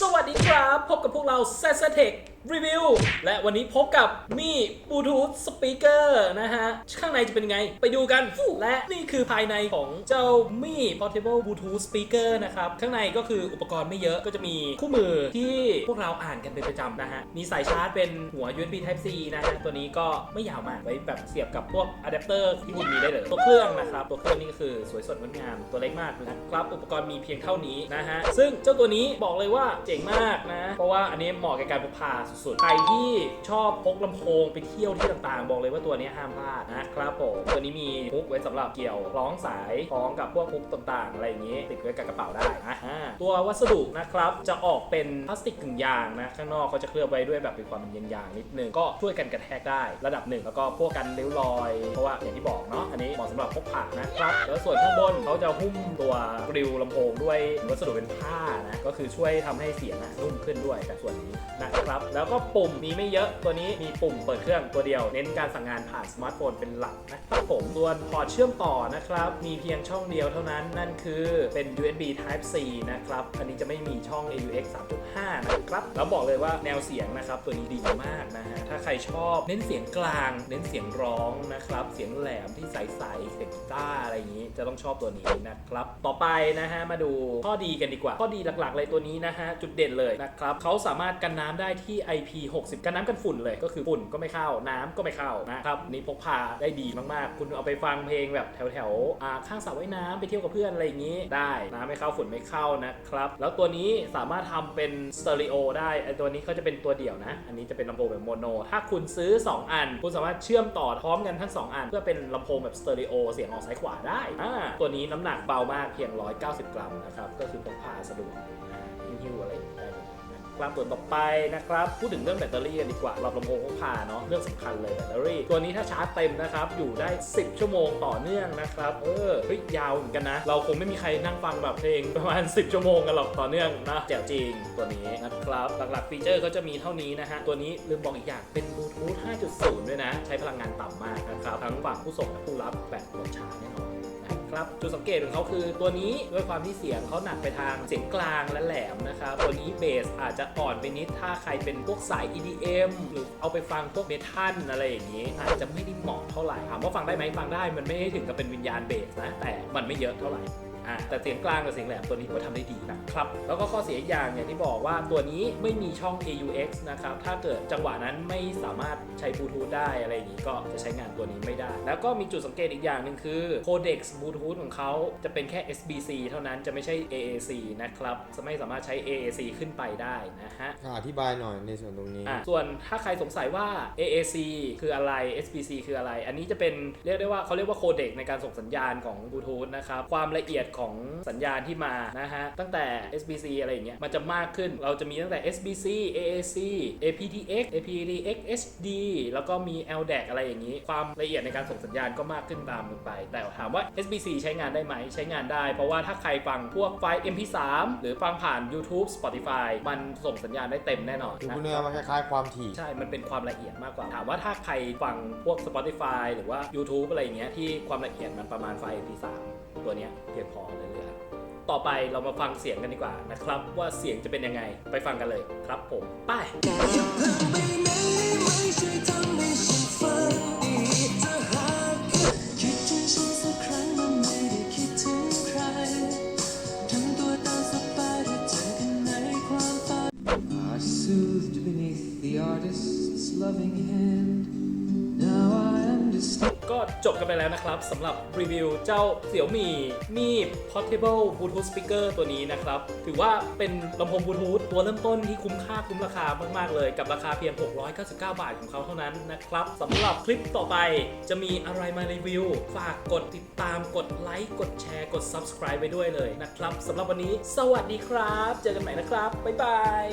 สวัสดีครับ พบกับพวกเราเซสเทค รีวิว และวันนี้พบกับมี่บลูทูธสปีกเกอร์นะฮะ ข้างในจะเป็นไง ไปดูกัน และนี่คือภายในของเจ้ามี่ Portable Bluetooth Speaker นะครับ ข้างในก็คืออุปกรณ์ไม่เยอะก็จะมีคู่มือที่พวกเราอ่านกันเป็นประจำนะฮะ มีสายชาร์จเป็นหัว USB Type C นะฮะ ตัวนี้ก็ไม่ยาวมากไว้แบบเสียบกับพวกอะแดปเตอร์ที่คุณมีได้เลย ตัวเครื่องนะครับ ตัวเครื่องนี่ก็คือสวยสดงดงามตัวเล็กมากนะครับอุปกรณ์มีเพียงเท่านี้นะฮะซึ่งเจ้าตัวนี้บอกเลยว่าเจ๋งมากนะ เพราะว่าอันนี้เหมาะกับการพกพาสุดๆ ใครที่ชอบพกลำโพงไปเที่ยวที่ต่างๆ บอกเลยว่าตัวนี้ห้ามพลาดนะครับผม ตัวนี้มีฮุกไว้สำหรับเกี่ยวคล้องสายคล้องกับพวกฮุกต่างๆ อะไรอย่างนี้ ติดไว้กับกระเป๋าได้นะอ่าตัววัสดุนะครับจะออกเป็นพลาสติกกึ่งยางนะ ข้างนอกเขาจะเคลือบไว้ด้วยแบบเป็นความเป็นยางๆนิดนึง ก็ช่วยกันกระแทกได้ระดับหนึ่งแล้วก็พวกกันริ้วรอย เพราะว่าอย่างที่บอกเนาะอันนี้เหมาะสำหรับพกพานะครับแล้วส่วนข้างบนเขาจะหุ้มตัวกริลลำโพงด้วยวัสดุเป็นผ้านะก็คือช่วยทำให้เสียงอะนุ่มขึ้นด้วยกับส่วนนี้นะครับแล้วแล้วก็ปุ่มมีไม่เยอะตัวนี้มีปุ่มเปิดเครื่องตัวเดียว เน้นการสั่งงานผ่านสมาร์ทโฟนเป็นหลักนะครับผมส่วนพอร์ตเชื่อมต่อนะครับ มีเพียงช่องเดียวเท่านั้น นั่นคือเป็น USB Type C นะครับ อันนี้จะไม่มีช่อง AUX 3.5 นะครับ แล้วบอกเลยว่าแนวเสียงนะครับ ตัวนี้ดีมากนะฮะ ถ้าใครชอบเน้นเสียงกลาง เน้นเสียงร้องนะครับ เสียงแหลมที่ใสๆเสียงกีตาร์อะไรอย่างนี้ จะต้องชอบตัวนี้นะครับ ต่อไปนะฮะมาดูข้อดีกันดีกว่า ข้อดีหลักๆ เลยตัวนี้นะฮะจุดเด่นเลยนะครับเขาสามารถกันน้ำได้ที่ IP60 กันน้ำกันฝุ่นเลย ก็คือฝุ่นก็ไม่เข้าน้ำก็ไม่เข้านะครับนี่พกพาได้ดีมากๆ คุณเอาไปฟังเพลงแบบแถวๆข้างสระว่ายน้ำไปเที่ยวกับเพื่อนอะไรอย่างนี้ ได้น้ำไม่เข้าฝุ่นไม่เข้านะครับ แล้วตัวนี้สามารถทำเป็นสเตอริโอได้ไอตัวนี้เขาจะเป็นตัวเดี่ยวนะ อันนี้จะเป็นลำโพงแบบโมโนถ้าคุณซื้อ 2 อัน คุณสามารถเชื่อมต่อพร้อมกันทั้ง 2 อัน เพื่อเป็นลำโพงแบบสเตอริโอเสียงออกซ้ายขวาได้ ตัวนี้น้ำหนักเบามากเพียง 190 กรัมนะครับ ก็คือพกพาสะดวกฮะหิ้วอะไรได้ ลยนะครับตัวต่อไปนะครับ พูดถึงเรื่องแบตเตอรี่กันดีกว่าเราลำโพงพกพาเนาะเรื่องสำคัญเลยแบตเตอรี่ ตัวนี้ถ้าชาร์จเต็มนะครับ อยู่ได้ 10 ชั่วโมงต่อเนื่องนะครับเออเฮ้ยยาวเหมือนกันนะ เราคงไม่มีใครนั่งฟังแบบเพลงประมาณ 10 ชั่วโมงกันหรอกต่อเนื่องนะแจ๋วจริงตัวนี้นะครับหลักๆฟีเจอร์เขาจะมีเท่านี้นะฮะตัวนี้ลืมบอกอีกอย่างเป็นบลูทูธ5.0 ด้วยนะ ใช้พลังงานต่ำมากนะครับทั้งฝั่งผู้ส่งและผู้รับแบตหมดช้าแน่นอน นะครับจุดสังเกตของเขาคือตัวนี้ด้วยความที่เสียงเขาหนักไปทางเสียงกลางและแหลมนะครับตัวนี้เบสอาจจะอ่อนไปนิดถ้าใครเป็นพวกสาย EDM หรือเอาไปฟังพวกเมทัลอะไรอย่างนี้ อาจจะไม่ได้เหมาะเท่าไหร่ถามว่าฟังได้ไหมฟังได้มันไม่ได้ถึงกับเป็นวิญญาณเบสนะแต่มันไม่เยอะเท่าไหร่ อะแต่เสียงกลางกับเสียงแหลมตัวนี้ก็ทำได้ดีนะครับ แล้วก็ข้อเสียอีกอย่างอย่างที่บอกว่าตัวนี้ไม่มีช่อง AUX นะครับ ถ้าเกิดจังหวะนั้นไม่สามารถใช้บลูทูธได้อะไรอย่างนี้ก็จะใช้งานตัวนี้ไม่ได้ แล้วก็มีจุดสังเกตอีกอย่างหนึ่งคือโคเด็กซ์บลูทูธของเขาจะเป็นแค่ SBC เท่านั้นจะไม่ใช่ AAC นะครับจะไม่สามารถใช้ AAC ขึ้นไปได้นะฮะอธิบายหน่อยในส่วนตรงนี้อะส่วนถ้าใครสงสัยว่า AAC คืออะไร SBC คืออะไร อันนี้จะเป็นเรียกได้ว่าเขาเรียกว่าโคเด็กในการส่งสัญญาณของบลูทูธนะครับความละเอียดของสัญญาณที่มานะฮะ ตั้งแต่ SBC อะไรอย่างเงี้ยมันจะมากขึ้นเราจะมีตั้งแต่ SBC AAC aptX aptX HD แล้วก็มี LDAC อะไรอย่างนี้ ความละเอียดในการส่งสัญญาณก็มากขึ้นตามลงไป แต่ถามว่า SBC ใช้งานได้ไหมใช้งานได้ เพราะว่าถ้าใครฟังพวกไฟล์ MP3 หรือฟังผ่าน YouTube Spotify มันส่งสัญญาณได้เต็มแน่นอนคือนะพูดง่ายๆมันคล้ายๆความถี่ ใช่ มันเป็นความละเอียดมากกว่า ถามว่าถ้าใครฟังพวก Spotify หรือว่า YouTube อะไรอย่างเงี้ยที่ความละเอียดมันประมาณไฟล์ MP3 ตัวนี้เพียงพอเลยเลยครับต่อไปเรามาฟังเสียงกันดีกว่านะครับ ว่าเสียงจะเป็นยังไงไปฟังกันเลยครับผมไป soothed beneath the artist's loving hand. ก็จบกันไปแล้วนะครับสำหรับรีวิวเจ้า Xiaomi Mi Portable Bluetooth Speaker ตัวนี้นะครับ ถือว่าเป็นลำโพงบลูทูธตัวเริ่มต้นที่คุ้มค่าคุ้มราคามาก ๆ เลย กับราคาเพียง 699 บาทของเขาเท่านั้นนะครับสำหรับคลิปต่อไปจะมีอะไรมารีวิว ฝากกดติดตามกดไลค์กดแชร์กด Subscribe ไปด้วยเลยนะครับสำหรับวันนี้ สวัสดีครับ เจอกันใหม่นะครับ บ๊ายบาย